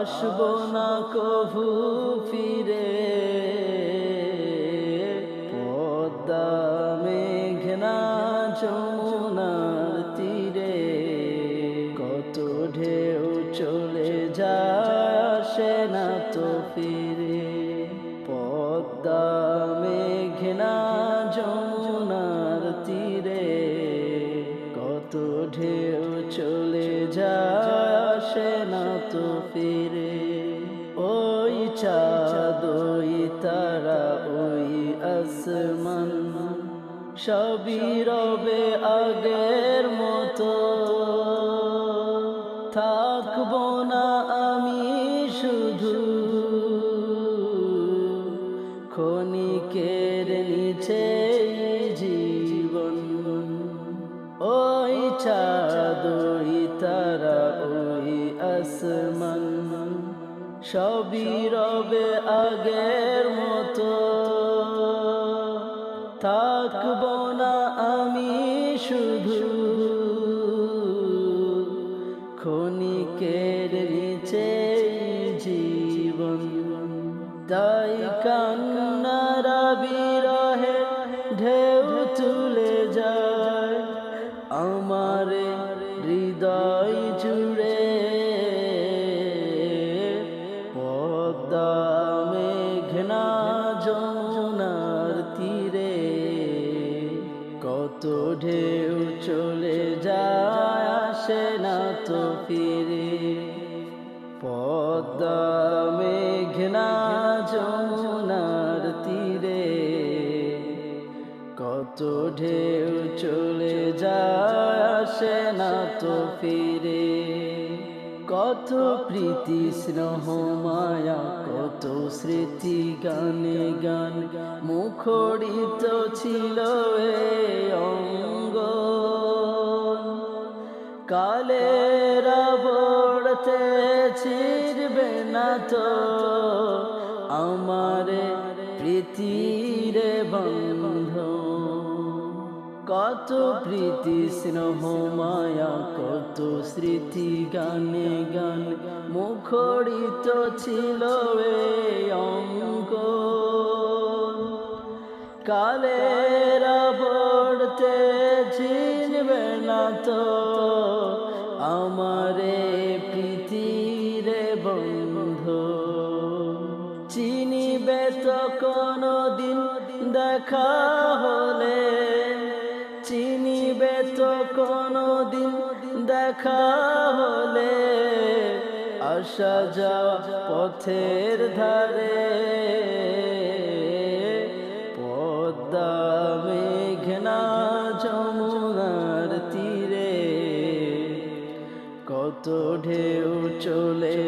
আসব না কভু ফিরে। পদ্মা মেঘনা যমুনার তীরে। কত ঢেউ চলে যায় না তো ফিরে। তীরে। কত ঢেউ আসে না তো ফিরে। ওই চাঁদ তারা, ওই আসমান। সবই রবে আগের মতো। থাকব না আমি শুধু। ক্ষণিকের নিচে আসমান সবই রবে আগের মতো। থাকব না আমি শুধু ক্ষণিকের নিচে জীবন। তাই কান্নারা বিরহে ঢেউ তুলে যায়। আমার হৃদয় জুড়ে আসে না তো ফিরে। পদ্মা মেঘনা যমুনার তীরে। কত ঢেউ চলে যায়, আসে না তো ফিরে। কত প্রীতি স্নেহ মায়া, কত স্মৃতি গানে গান। মুখরিত ছিল এ কালের বড়তে ছিড়বে না তো। আমার প্রীতির বন্ধ, কত প্রীতি স্নেহ মায়া, কত স্মৃতি গানে গান, মুখরিত ছিল এ অঙ্ক কালের বড়তে চিনবে না তো। আমারে প্রীতির বন্ধু। চিনিবে তো কোনো দিন দেখা হলে। চিনিবে তো কোনো দিন দেখা হলে। আসা যাওয়া পথের ধারে। পদ্মা মেঘনা